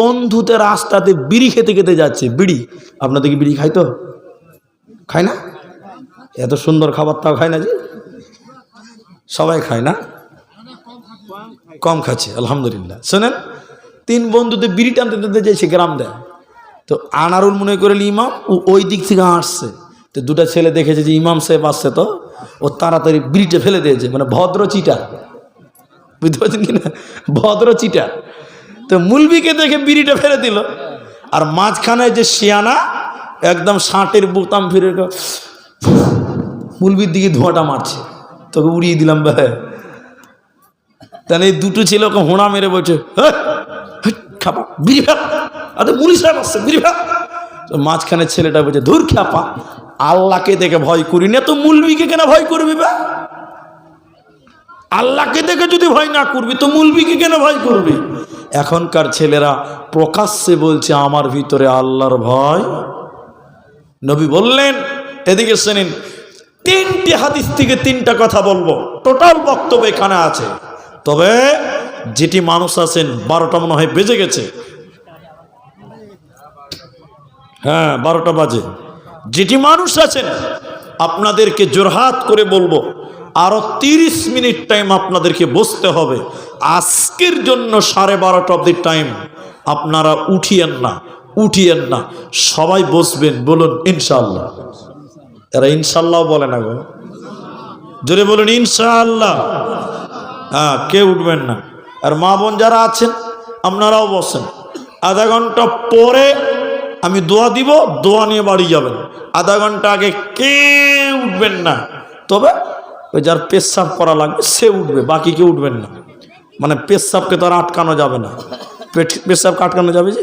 বন্ধুতে রাস্তাতে বিড়ি খেতে খেতে যাচ্ছে, বিড়ি। আপনাদের কি বিড়ি খাই তো? খায় না? এত সুন্দর খাবার তাও খায় না যে? সবাই খায় না? কম খাচ্ছে, আলহামদুলিল্লাহ। শোনেন, তিন বন্ধুতে বিড়ি টানতে টানতে যাইছে গ্রাম দেয়। তো আনারুল মনে করে ইমাম, ও ওই দিক থেকে আসছে তো দুটা ছেলে দেখেছে যে ইমাম সাহেব আসছে তো, ও তাড়াতাড়ি বিড়িটা ফেলে দিয়েছে মানে ভদ্র চিটা বুঝতে পারছেন কি না? ভদ্র চিটা তো মুলবিকে দেখে বিড়িটা ফেলে দিল। আর মাঝখানে যে শিয়ানা একদম ষাটের বোতাম ফিরে মুলবির দিকে ধোঁয়াটা মারছে। তোকে উড়িয়ে দিলাম ভাই তাহলে এই দুটো ছেলে ওকে হোঁড়া মেরে বলছে "হেই, হেই, খাপা বিড়ি ফেল। আরে মুড়ি সাহেব আসছে বিড়ি তো মাঝখানে ছেলেটা বলছে ধুর খ্যাপা আল্লাহকে দেখে ভয় করি না তো মুলবিকে কেন ভয় করবি বা? আল্লাহকে দেখে যদি ভয় না করবি তো মুলবিকে কেন ভয় করবি? এখনকার ছেলেরা প্রকাশ্যে বলছে, আমার ভিতরে আল্লাহর ভয়। নবী বললেন, এদিকে শুনিন, তিনটি হাদিস থেকে তিনটা কথা বলব। টোটাল বক্তব্য এখানে আছে। তবে যেটি মানুষ আছেন, বারোটা মনে হয় বেজে গেছে। হ্যাঁ বারোটা বাজে। যেটি মানুষ আছেন, আপনাদেরকে জোরহাত করে বলব, আরও তিরিশ মিনিট টাইম আপনাদেরকে বসতে হবে। আজকের জন্য সাড়ে বারোটা অব্দি টাইম আপনারা উঠিয়েন না উঠিয়েন না। সবাই বসবেন, বলুন ইনশাল্লাহ এরা ইনশাল্লাহ বলে না গো। জোরে বলুন, ইনশাআল্লাহ। হ্যাঁ কেউ উঠবেন না। আর মা বোন যারা আছেন, আপনারাও বসেন। আধা ঘণ্টা পরে আমি দোয়া দিব, দোয়া নিয়ে বাড়ি যাবেন। আধা ঘণ্টা আগে কে উঠবেন না। তবে ওই যার পেশাব করা লাগবে, সে উঠবে, বাকি কেউ উঠবেন না। মানে পেশাবকে তো আর আটকানো যাবে না। পেশাবকে আটকানো যাবে যে?